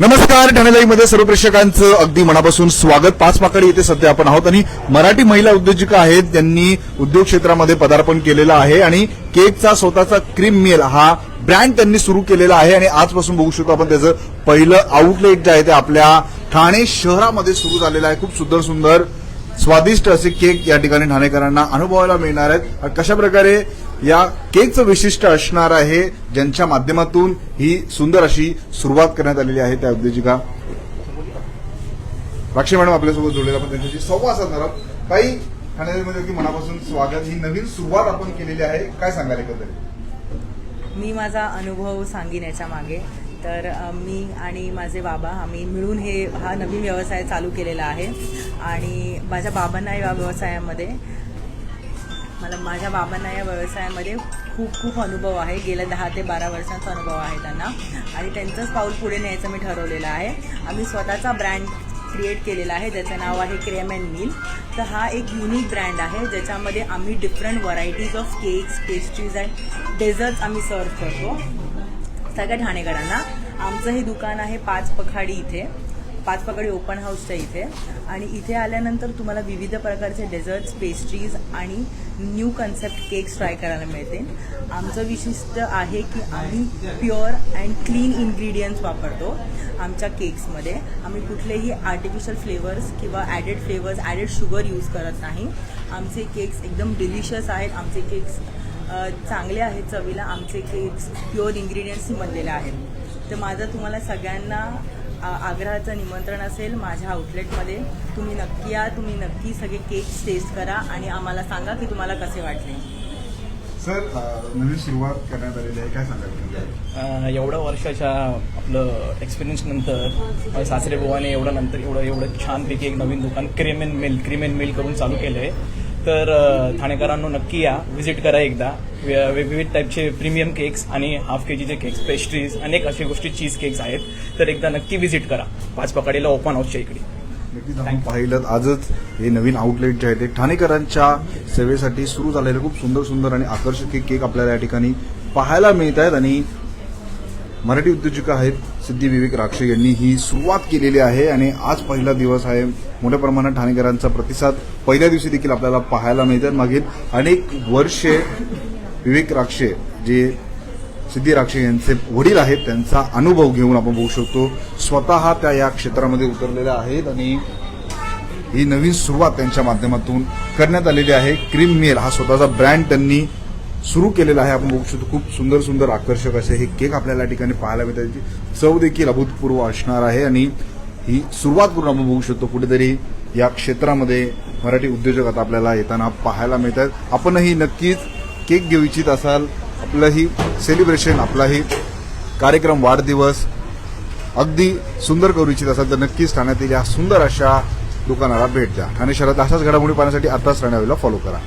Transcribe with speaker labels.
Speaker 1: नमस्कार ठाणेलाईमध्ये सर्व प्रेक्षकांचं अगदी मनापासून स्वागत. पाच पाकडी येथे सध्या आपण आहोत आणि मराठी महिला उद्योजिका आहेत त्यांनी उद्योग क्षेत्रामध्ये पदार्पण केलेलं आहे आणि केकचा स्वतःचा क्रीम मिल हा ब्रँड त्यांनी सुरू केलेला आहे आणि आजपासून बघू शकतो आपण त्याचं पहिलं आउटलेट जे आहे ते आपल्या ठाणे शहरामध्ये सुरू झालेलं आहे. खूप सुंदर सुंदर स्वादिष्ट असे केक या ठिकाणी ठाणेकरांना अनुभवायला मिळणार आहेत. कशा प्रकारे या केकचं विशिष्ट असणार आहे ज्यांच्या माध्यमातून ही सुंदर अशी सुरुवात करण्यात आलेली आहे त्या उद्योजिका. राक्षी मॅडम आपल्यासोबत जोडलेला आपण त्यांच्याशी संवाद साधणार आहोत. काही ठाण्यामध्ये मनापासून स्वागत. ही नवीन सुरुवात आपण केलेली आहे. काय सांगाल एकंदरीत?
Speaker 2: मी माझा अनुभव सांगेन याच्या मागे. तर मी आणि माझे बाबा आम्ही मिळून हे हा नवीन व्यवसाय चालू केलेला आहे. आणि माझ्या बाबांना या व्यवसायामध्ये मला माझ्या बाबांना या व्यवसायामध्ये खूप खूप अनुभव आहे. गेल्या दहा ते बारा वर्षांचा अनुभव आहे त्यांना. आणि त्यांचंच पाऊल पुढे न्यायचं मी ठरवलेलं आहे. आम्ही स्वतःचा ब्रँड क्रिएट केलेला आहे. ज्याचं नाव आहे क्रेम अँड मिल तर हा एक युनिक ब्रँड आहे. ज्याच्यामध्ये आम्ही different varieties of cakes pastries and desserts आम्ही सर्व करतो. सगळ्या ठाणेकरांना आमचं हे दुकान आहे पाच पखाडी इथे. पाच पखाडी ओपन हाऊसच्या इथे. आणि इथे आल्यानंतर तुम्हाला विविध प्रकारचे डेझर्ट्स पेस्ट्रीज आणि न्यू कन्सेप्ट केक्स ट्राय करायला मिळतील आमचं विशिष्ट आहे की आम्ही प्युअर अँड क्लीन इन्ग्रेडियंट्स वापरतो आमच्या केक्समध्ये आम्ही कुठलेही आर्टिफिशियल फ्लेवर्स किंवा added flavours added sugar use करत नाही. आमचे केक्स एकदम डिलिशियस आहेत. आमचे केक्स चांगले आहेत चवीला. आमचे केक्स प्युअर इन्ग्रेडियंट्सनी बनलेले आहेत. तर माझं तुम्हाला सगळ्यांना आग्रहाचं निमंत्रण असेल माझ्या आउटलेटमध्ये तुम्ही नक्की या तुम्ही नक्की सगळे केक्स टेस्ट करा आणि आम्हाला सांगा की तुम्हाला कसे वाटले.
Speaker 1: सर नवीन सुरुवात करण्यात आलेली आहे. काय सांगाल?
Speaker 3: एवढ्या वर्षाच्या आपलं एक्सपिरियन्स नंतर सासरे बुवाने एवढं नंतर एवढं एवढं छानपैकी एक नवीन दुकान cream and mill cream and mill करून चालू केलं आहे तर ठाणेकरांनो नक्की या. व्हिजिट करा एकदा. वे- विविध टाईपचे प्रीमियम केक्स आणि हाफ के जीचे केक्स पेस्ट्रीज अनेक अशा गोष्टी चीज केक्स आहेत. तर एकदा नक्की व्हिजिट करा. पाच पकाडीला ओपन हाऊसच्या इकडे.
Speaker 1: नक्कीच आपण पाहिलं आजच हे नवीन आउटलेट जे आहे ते ठाणेकरांच्या सेवेसाठी सुरू झालेले खूप सुंदर सुंदर आणि आकर्षक केक आपल्याला या ठिकाणी पाहायला मिळत आहेत. आणि मराठी उद्योजिका आहेत सिद्धी विवेक राक्षे यांनी ही सुरुवात केलेली आहे आणि आज पहिला दिवस आहे. मोठ्या प्रमाणात ठाणेकरांचा प्रतिसाद पहिल्या दिवशी देखील आपल्याला पाहायला मिळतात मागील अनेक वर्षे विवेक राक्षे जे सिद्धी राक्षे यांचे वडील आहेत त्यांचा अनुभव घेऊन आपण बघू शकतो. स्वतः त्या या क्षेत्रामध्ये उतरलेल्या आहेत आणि ही नवीन सुरुवात त्यांच्या माध्यमातून करण्यात आलेली आहे. क्रीम मेल हा स्वतःचा ब्रँड त्यांनी सुरू केलेलं आहे. आपण बघू शकतो खूप सुंदर सुंदर आकर्षक असे हे केक आपल्याला या ठिकाणी पाहायला मिळतात. त्याची चव देखील अभूतपूर्व असणार आहे आणि ही सुरुवात करून आपण बघू शकतो कुठेतरी या क्षेत्रामध्ये मराठी उद्योजक आता आपल्याला येताना पाहायला मिळतात. आपणही नक्कीच केक घेऊ इच्छित असाल. आपलंही सेलिब्रेशन आपलाही कार्यक्रम वाढदिवस अगदी सुंदर करू इच्छित असाल तर नक्कीच ठाण्यातील या सुंदर अशा दुकानाला भेट द्या. ठाणे शहरात अशाच घडामोडी पाहण्यासाठी आताच ठाणे फॉलो करा.